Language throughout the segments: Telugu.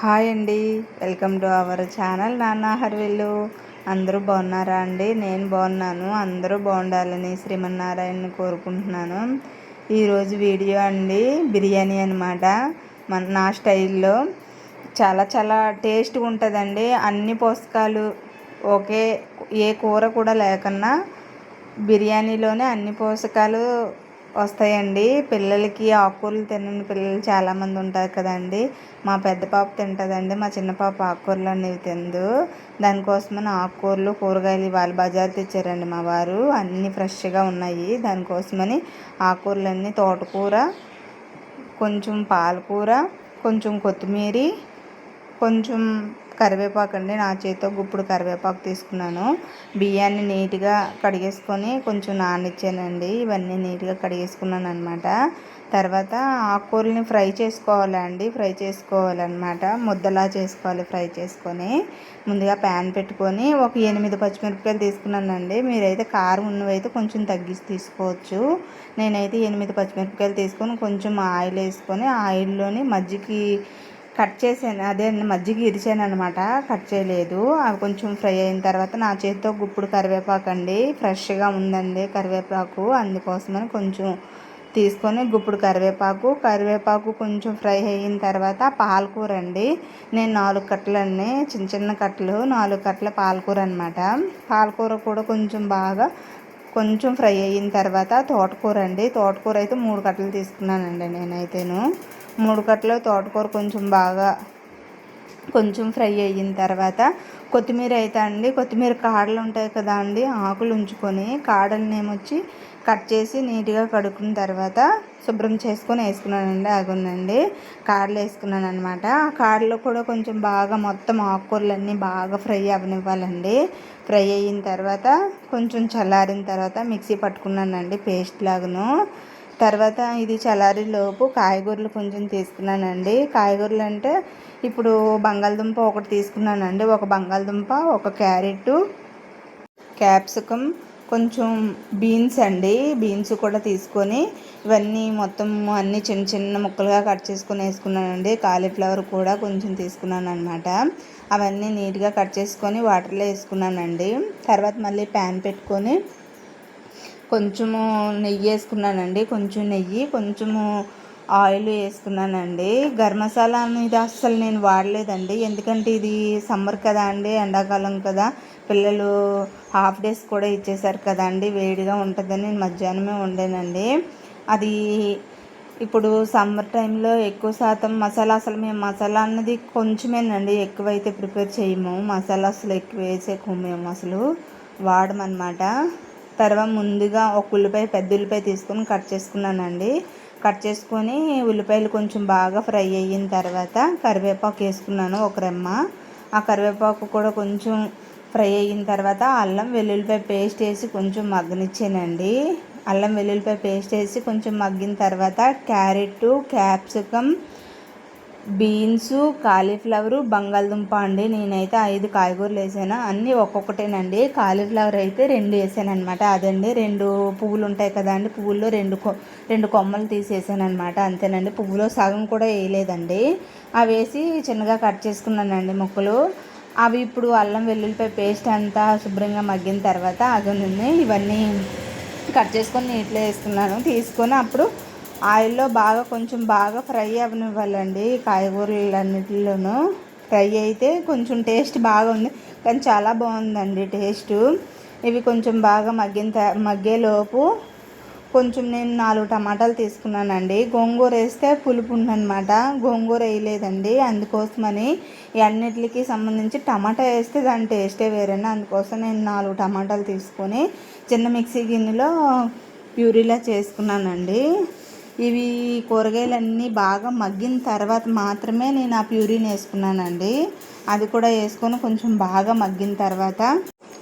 హాయ్ అండి. వెల్కమ్ టు అవర్ ఛానల్ నాన్న హర్విల్లు అందరూ బాగున్నారా అండి? నేను బాగున్నాను. అందరూ బాగుండాలని శ్రీమన్నారాయణని కోరుకుంటున్నాను. ఈరోజు వీడియో అండి బిర్యానీ అనమాట మన నా స్టైల్లో చాలా చాలా టేస్ట్గా ఉంటుందండి. అన్ని పోషకాలు ఒకే ఏ కూర కూడా లేకున్నా బిర్యానీలోనే అన్ని పోషకాలు వస్తాయండి. పిల్లలకి ఆకుకూరలు తినని పిల్లలు చాలామంది ఉంటారు కదండి. మా పెద్ద పాప తింటుందండి. మా చిన్న పాప ఆకుకూరలు అనేవి తిందు. దానికోసమని ఆకుకూరలు కూరగాయలు ఇవాళ బజార్ తెచ్చారండి మా వారు. అన్నీ ఫ్రెష్గా ఉన్నాయి. దానికోసమని ఆకుకూరలన్నీ తోటకూర కొంచెం పాలకూర కొంచెం కొత్తిమీర కొంచెం కరివేపాకు అండి. నా చేతితో గుప్పుడు కరివేపాకు తీసుకున్నాను. బియ్యాన్ని నీట్గా కడిగేసుకొని కొంచెం నానిచ్చానండి. ఇవన్నీ నీట్గా కడిగేసుకున్నాను అనమాట తర్వాత ఆకుకూరని ఫ్రై చేసుకోవాలండి ఫ్రై చేసుకోవాలన్నమాట. ముద్దలా చేసుకోవాలి ఫ్రై చేసుకొని. ముందుగా ప్యాన్ పెట్టుకొని ఒక ఎనిమిది పచ్చిమిరపకాయలు తీసుకున్నానండి. మీరైతే కారం ఉన్నవైతే కొంచెం తగ్గించి తీసుకోవచ్చు. నేనైతే ఎనిమిది పచ్చిమిరపకాయలు తీసుకొని కొంచెం ఆయిల్ వేసుకొని ఆయిల్లోని మజ్జికి కట్ చేసాను. అదే మజ్జిగ ఇరిచాను అనమాట కట్ చేయలేదు. అవి కొంచెం ఫ్రై అయిన తర్వాత నా చేతితో గుప్పుడు కరివేపాకు అండి. ఫ్రెష్గా ఉందండి కరివేపాకు. అందుకోసమని కొంచెం తీసుకొని గుప్పుడు కరివేపాకు. కరివేపాకు కొంచెం ఫ్రై అయిన తర్వాత పాలకూర అండి. నేను నాలుగు కట్టలన్నీ చిన్న చిన్న కట్టలు. నాలుగు కట్టల పాలకూర అనమాట పాలకూర కూడా కొంచెం బాగా కొంచెం ఫ్రై అయిన తర్వాత తోటకూర అండి. తోటకూర అయితే మూడు కట్టలు తీసుకున్నానండి నేనైతేను. మూడు కట్టలు తోటకూర కొంచెం బాగా కొంచెం ఫ్రై అయిన తర్వాత కొత్తిమీర అయితే అండి. కొత్తిమీర కాడలు ఉంటాయి కదా అండి ఆకులు ఉంచుకొని కాడల్ని ఏమొచ్చి కట్ చేసి నీట్గా కడుక్కున్న తర్వాత శుభ్రం చేసుకొని వేసుకున్నానండి అగుందండి కాడలు వేసుకున్నాను అనమాట ఆ కాడలో కూడా కొంచెం బాగా మొత్తం ఆకుకూరలన్నీ బాగా ఫ్రై అవనివ్వాలండి. ఫ్రై అయిన తర్వాత కొంచెం చల్లారిన తర్వాత మిక్సీ పట్టుకున్నానండి పేస్ట్ లాగాను. తర్వాత ఇది చలారిలోపు కాయగూరలు కొంచెం తీసుకున్నానండి. కాయగూరలు అంటే ఇప్పుడు బంగాళదుంప ఒకటి తీసుకున్నానండి. ఒక బంగాళదుంప ఒక క్యారెట్ క్యాప్సికమ్ కొంచెం బీన్స్ అండి. బీన్స్ కూడా తీసుకొని ఇవన్నీ మొత్తం అన్నీ చిన్న చిన్న ముక్కలుగా కట్ చేసుకొని వేసుకున్నానండి. కాలీఫ్లవర్ కూడా కొంచెం తీసుకున్నాను అనమాట అవన్నీ నీట్గా కట్ చేసుకొని వాటర్లో వేసుకున్నానండి. తర్వాత మళ్ళీ ప్యాన్ పెట్టుకొని కొంచెము నెయ్యి వేసుకున్నానండి. కొంచెం నెయ్యి కొంచెము ఆయిల్ వేసుకున్నానండి. గరం మసాలా అనేది అస్సలు నేను వాడలేదండి. ఎందుకంటే ఇది సమ్మర్ కదా అండి ఎండాకాలం కదా. పిల్లలు హాఫ్ డేస్ కూడా ఇచ్చేసారు కదా అండి. వేడిగా ఉంటుందని నేను మధ్యాహ్నమే వండానండి. అది ఇప్పుడు సమ్మర్ టైంలో ఎక్కువ శాతం మసాలా అసలు మేము మసాలా అన్నది కొంచెమేనండి. ఎక్కువైతే ప్రిపేర్ చేయము. మసాలా అసలు ఎక్కువ వేసేకు మేము అసలు. వాడమన్నమాట. తర్వాత ముందుగా ఒక ఉల్లిపాయ పెద్ద ఉల్లిపాయ తీసుకొని కట్ చేసుకున్నానండి. కట్ చేసుకొని ఉల్లిపాయలు కొంచెం బాగా ఫ్రై అయిన తర్వాత కరివేపాకు వేసుకున్నాను ఒక రెమ్మ. ఆ కరివేపాకు కూడా కొంచెం ఫ్రై అయిన తర్వాత అల్లం వెల్లుల్లిపాయ పేస్ట్ వేసి కొంచెం మగ్గనిచ్చానండి. అల్లం వెల్లుల్లిపాయ పేస్ట్ వేసి కొంచెం మగ్గిన తర్వాత క్యారెట్ క్యాప్సికమ్ బీన్స్ కాలీఫ్లవరు బంగాళదుంప అండి. నేనైతే ఐదు కాయగూరలు వేసాను. అన్నీ ఒక్కొక్కటేనండి. కాలీఫ్లవర్ అయితే రెండు వేసాను అనమాట అదండి రెండు పువ్వులు ఉంటాయి కదా అండి. పువ్వుల్లో రెండు రెండు కొమ్మలు తీసేసాను అనమాట అంతేనండి. పువ్వులో సగం కూడా వేయలేదండి. అవి వేసి చిన్నగా కట్ చేసుకున్నానండి మొక్కలు. అవి ఇప్పుడు అల్లం వెల్లుల్లిపై పేస్ట్ అంతా శుభ్రంగా మగ్గిన తర్వాత అగనుంది ఇవన్నీ కట్ చేసుకొని నీటిలో వేసుకున్నాను తీసుకొని అప్పుడు ఆయిల్లో బాగా కొంచెం బాగా ఫ్రై అవ్వనివ్వాలండి కాయగూరలన్నిటిలోనూ. ఫ్రై అయితే కొంచెం టేస్ట్ బాగా ఉంది కానీ చాలా బాగుందండి టేస్ట్. ఇవి కొంచెం బాగా మగ్గిన మగ్గేలోపు కొంచెం నేను నాలుగు టమాటాలు తీసుకున్నానండి. గోంగూర వేస్తే పులుపు ఉందనమాట గోంగూర వేయలేదండి. అందుకోసమని అన్నిటికి సంబంధించి టమాటా వేస్తే దాని టేస్టే వేరేనా అందుకోసం నేను నాలుగు టమాటాలు తీసుకొని చిన్న మిక్సీ గిన్నెలో ప్యూరీలా చేసుకున్నానండి. ఇవి కూరగాయలన్నీ బాగా మగ్గిన తర్వాత మాత్రమే నేను ఆ ప్యూరీని వేసుకున్నానండి. అది కూడా వేసుకొని కొంచెం బాగా మగ్గిన తర్వాత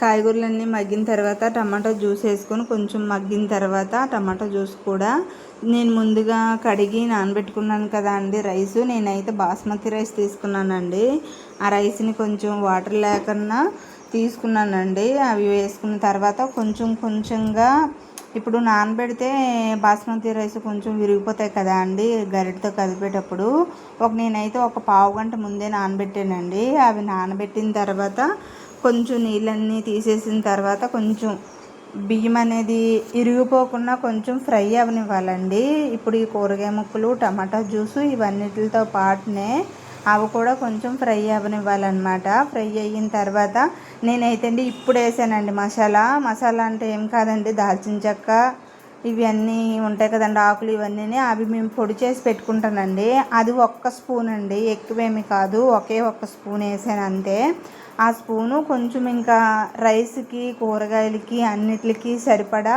కాయగూరలన్నీ మగ్గిన తర్వాత టమాటో జ్యూస్ వేసుకొని కొంచెం మగ్గిన తర్వాత టమాటో జ్యూస్ కూడా నేను ముందుగా కడిగి నానబెట్టుకున్నాను కదా అండి రైస్. నేనైతే బాస్మతి రైస్ తీసుకున్నానండి. ఆ రైస్ని కొంచెం వాటర్ లేకుండా తీసుకున్నానండి. అవి వేసుకున్న తర్వాత కొంచెం కొంచెంగా ఇప్పుడు నానబెడితే బాస్మతి రైస్ కొంచెం విరిగిపోతాయి కదా అండి గరిటతో కదిపేటప్పుడు ఒక నేనైతే ఒక పావు గంట ముందే నానబెట్టానండి. అవి నానబెట్టిన తర్వాత కొంచెం నీళ్ళన్నీ తీసేసిన తర్వాత కొంచెం బియ్యం అనేది ఇరిగిపోకుండా కొంచెం ఫ్రై అవనివ్వాలండి. ఇప్పుడు ఈ కూరగాయ ముక్కలు టమాటా జ్యూసు ఇవన్నిటితో పాటునే అవి కూడా కొంచెం ఫ్రై అవ్వనివ్వాలన్నమాట ఫ్రై అయిన తర్వాత నేనైతే అండి ఇప్పుడు వేసానండి మసాలా. మసాలా అంటే ఏం కాదండి దాల్చిన చెక్క ఇవన్నీ ఉంటాయి కదండి ఆకులు ఇవన్నీ అవి మేము పొడి చేసి పెట్టుకుంటానండి. అది ఒక్క స్పూన్ అండి ఎక్కువేమి కాదు. ఒకే ఒక్క స్పూన్ వేసాను అంతే. ఆ స్పూను కొంచెం ఇంకా రైస్కి కూరగాయలకి అన్నిటికి సరిపడా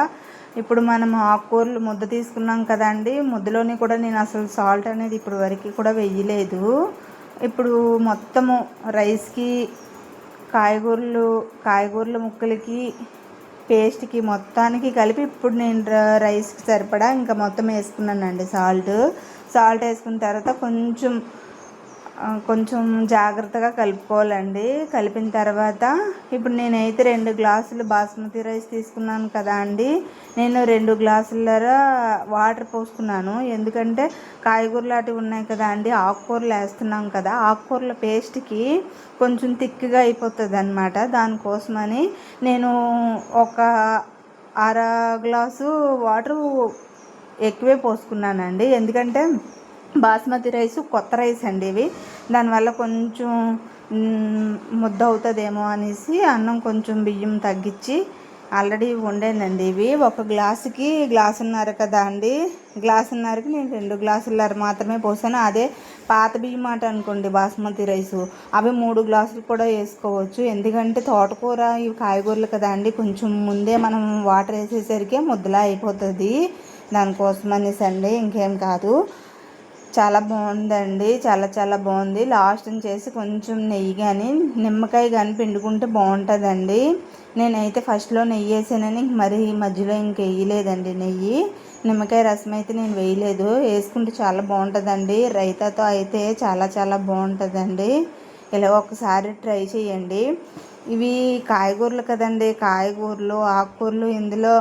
ఇప్పుడు మనం ఆకుకూరలు ముద్ద తీసుకున్నాం కదండి ముద్దలోని కూడా నేను అసలు సాల్ట్ అనేది ఇప్పుడు వరకు కూడా వెయ్యలేదు ఇప్పుడు మొత్తము రైస్కి కాయగూరలు కాయగూరల ముక్కలకి పేస్ట్కి మొత్తానికి కలిపి ఇప్పుడు నేను రైస్కి సరిపడా ఇంకా మొత్తం వేసుకున్నానండి సాల్ట్. సాల్ట్ వేసుకున్న తర్వాత కొంచెం కొంచెం జాగ్రత్తగా కలుపుకోవాలండి. కలిపిన తర్వాత ఇప్పుడు నేనైతే రెండు గ్లాసులు బాస్మతి రైస్ తీసుకున్నాను కదా అండి. నేను రెండు గ్లాసుల వాటర్ పోసుకున్నాను. ఎందుకంటే కాయగూరలు అటు ఉన్నాయి కదా అండి ఆకుకూరలు వేస్తున్నాం కదా ఆకుకూరల పేస్ట్కి కొంచెం థిక్గా అయిపోతుంది అనమాట దానికోసమని నేను ఒక అర గ్లాసు వాటర్ ఎక్కువే పోసుకున్నానండి. ఎందుకంటే బాస్మతి రైస్ కొత్త రైస్ అండి ఇవి. దానివల్ల కొంచెం ముద్ద అవుతుందేమో అనేసి అన్నం కొంచెం బియ్యం తగ్గించి ఆల్రెడీ వండానండి ఇవి. ఒక గ్లాసుకి గ్లాసున్నర కదా అండి. గ్లాసున్నరకి నేను రెండు గ్లాసున్నర మాత్రమే పోసాను. అదే పాత బియ్యం మాట అనుకోండి బాస్మతి రైసు. అవి మూడు గ్లాసులు కూడా వేసుకోవచ్చు. ఎందుకంటే తోటకూర ఇవి కాయగూరలు కదా అండి. కొంచెం ముందే మనం వాటర్ వేసేసరికి ముద్దలా అయిపోతుంది. దానికోసం అనేసి అండి ఇంకేం కాదు. చాలా బాగుందండి. చాలా చాలా బాగుంది. లాస్ట్ చేసి కొంచెం నెయ్యి కానీ నిమ్మకాయ కానీ పిండుకుంటే బాగుంటుందండి. నేనైతే ఫస్ట్లో నెయ్యి వేసానని మరి మధ్యలో ఇంక వేయలేదండి నెయ్యి. నిమ్మకాయ రసం అయితే నేను వేయలేదు. వేసుకుంటే చాలా బాగుంటుందండి. రైతాతో అయితే చాలా చాలా బాగుంటుందండి. ఇలా ఒకసారి ట్రై చేయండి. ఇవి కాయగూరలు కదండి. కాయగూరలు ఆకుకూరలు ఇందులో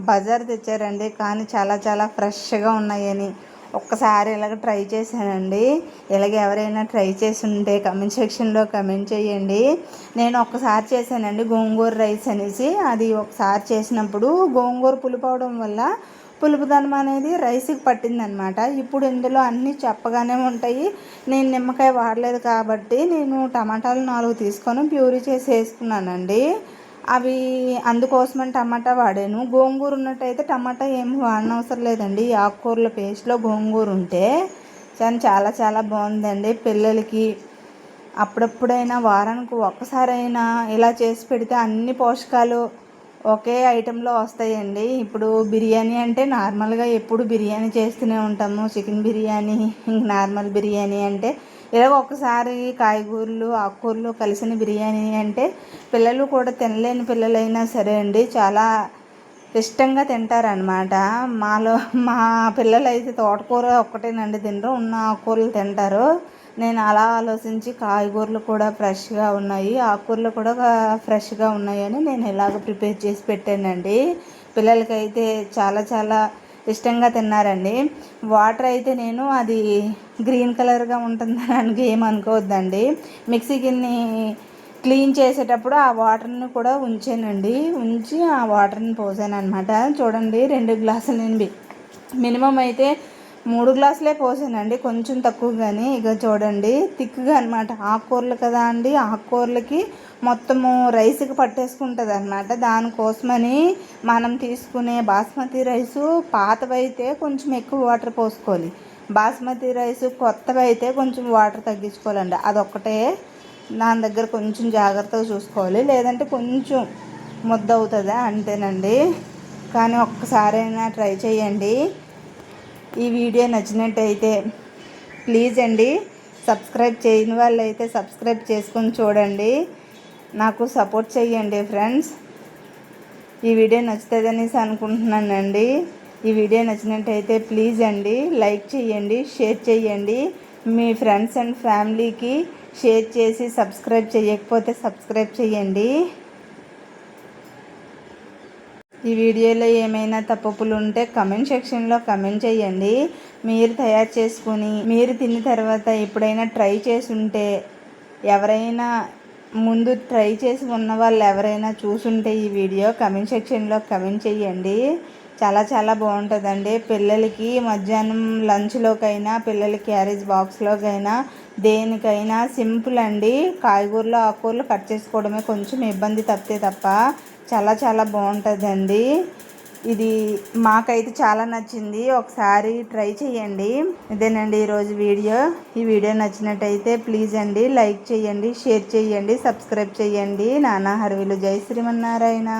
బజార్ తెచ్చారండి. కానీ చాలా చాలా ఫ్రెష్గా ఉన్నాయని. ఒక్కసారి ఇలాగ ట్రై చేశానండి. ఇలాగ ఎవరైనా ట్రై చేసి ఉంటే కమెంట్ సెక్షన్లో కమెంట్ చేయండి. నేను ఒక్కసారి చేశానండి గోంగూర రైస్ అనేసి. అది ఒకసారి చేసినప్పుడు గోంగూర పులుపు అవడం వల్ల పులుపుదనం అనేది రైస్కి పట్టిందనమాట. ఇప్పుడు ఇందులో అన్నీ చెప్పగానే ఉంటాయి. నేను నిమ్మకాయ వాడలేదు కాబట్టి నేను టమాటాలు నాలుగు తీసుకొని ప్యూరీ చేసి వేసుకున్నానండి అవి అందుకోసమని టమాటా వాడాను. గోంగూర ఉన్నట్టయితే టమాటా ఏం వాడనవసరం లేదండి. ఆకుకూరల పేస్ట్లో గోంగూర ఉంటే కానీ చాలా చాలా బాగుందండి. పిల్లలకి అప్పుడప్పుడైనా వారానికి ఒక్కసారైనా ఇలా చేసి పెడితే అన్ని పోషకాలు ఒకే ఐటెంలో వస్తాయండి. ఇప్పుడు బిర్యానీ అంటే నార్మల్గా ఎప్పుడు బిర్యానీ చేస్తూనే ఉంటాము. చికెన్ బిర్యానీ ఇంక నార్మల్ బిర్యానీ అంటే ఇలాగ ఒకసారి కాయగూరలు ఆకుకూరలు కలిసిన బిర్యానీ అంటే పిల్లలు కూడా తినలేని పిల్లలైనా సరే అండి చాలా ఇష్టంగా తింటారనమాట మాలో మా పిల్లలు అయితే తోటకూర ఒక్కటేనండి తినరు ఉన్న ఆకుకూరలు తింటారు. నేను అలా ఆలోచించి కాయగూరలు కూడా ఫ్రెష్గా ఉన్నాయి ఆకుకూరలు కూడా ఫ్రెష్గా ఉన్నాయని నేను ఇలాగ ప్రిపేర్ చేసి పెట్టానండి. పిల్లలకైతే చాలా చాలా ఇష్టంగా తిన్నారండి. వాటర్ అయితే నేను అది గ్రీన్ కలర్గా ఉంటుందనడానికి ఏమనుకోవద్దండి మిక్సీ గిన్ని క్లీన్ చేసేటప్పుడు ఆ వాటర్ని కూడా ఉంచానండి. ఉంచి ఆ వాటర్ని పోసాను అనమాట చూడండి రెండు గ్లాసులు నేను మినిమం అయితే మూడు గ్లాసులే పోసానండి కొంచెం తక్కువ కానీ ఇక చూడండి థిక్గా అనమాట ఆకుకూరలు కదా అండి ఆకుకూరలకి మొత్తము రైస్కి పట్టేసుకుంటుంది అనమాట దానికోసమని మనం తీసుకునే బాస్మతి రైసు పాతవైతే కొంచెం ఎక్కువ వాటర్ పోసుకోవాలి. బాస్మతి రైస్ కొత్తవి అయితే కొంచెం వాటర్ తగ్గించుకోవాలండి. అదొక్కటే దాని దగ్గర కొంచెం జాగ్రత్తగా చూసుకోవాలి. లేదంటే కొంచెం ముద్ద అవుతుంది అంతేనండి కానీ ఒక్కసారైనా ట్రై చేయండి. ఈ వీడియో నచ్చినట్టయితే ప్లీజ్ అండి సబ్స్క్రైబ్ చేయని వాళ్ళు అయితే సబ్స్క్రైబ్ చేసుకొని చూడండి. నాకు సపోర్ట్ చేయండి ఫ్రెండ్స్. ఈ వీడియో నచ్చుతుంది అనేసి అనుకుంటున్నానండి. ఈ వీడియో నచ్చినట్టయితే ప్లీజ్ అండి లైక్ చేయండి షేర్ చేయండి మీ ఫ్రెండ్స్ అండ్ ఫ్యామిలీకి షేర్ చేసి సబ్స్క్రైబ్ చేయకపోతే సబ్స్క్రైబ్ చేయండి ఈ వీడియోలో ఏమైనా తప్పులు ఉంటే కమెంట్ సెక్షన్లో కమెంట్ చేయండి. మీరు తయారు చేసుకుని మీరు తిన్న తర్వాత ఎప్పుడైనా ట్రై చేసి ఉంటే ఎవరైనా ముందు ట్రై చేసి ఉన్న వాళ్ళు ఎవరైనా చూసుంటే ఈ వీడియో కమెంట్ సెక్షన్లో కమెంట్ చేయండి. చాలా చాలా బాగుంటుందండి. పిల్లలకి మధ్యాహ్నం లంచ్లోకైనా పిల్లల క్యారేజ్ బాక్స్లోకైనా దేనికైనా సింపుల్ అండి. కాయగూరలు ఆకుకూరలు కట్ చేసుకోవడమే కొంచెం ఇబ్బంది తప్పితే తప్ప. చాలా చాలా బాగుంటుందండి. ఇది మాకైతే చాలా నచ్చింది. ఒకసారి ట్రై చేయండి ఇదేనండి ఈరోజు వీడియో. ఈ వీడియో నచ్చినట్టయితే ప్లీజ్ అండి లైక్ చేయండి షేర్ చేయండి సబ్స్క్రైబ్ చేయండి నానా హర్విలు. జై శ్రీమన్నారాయణ.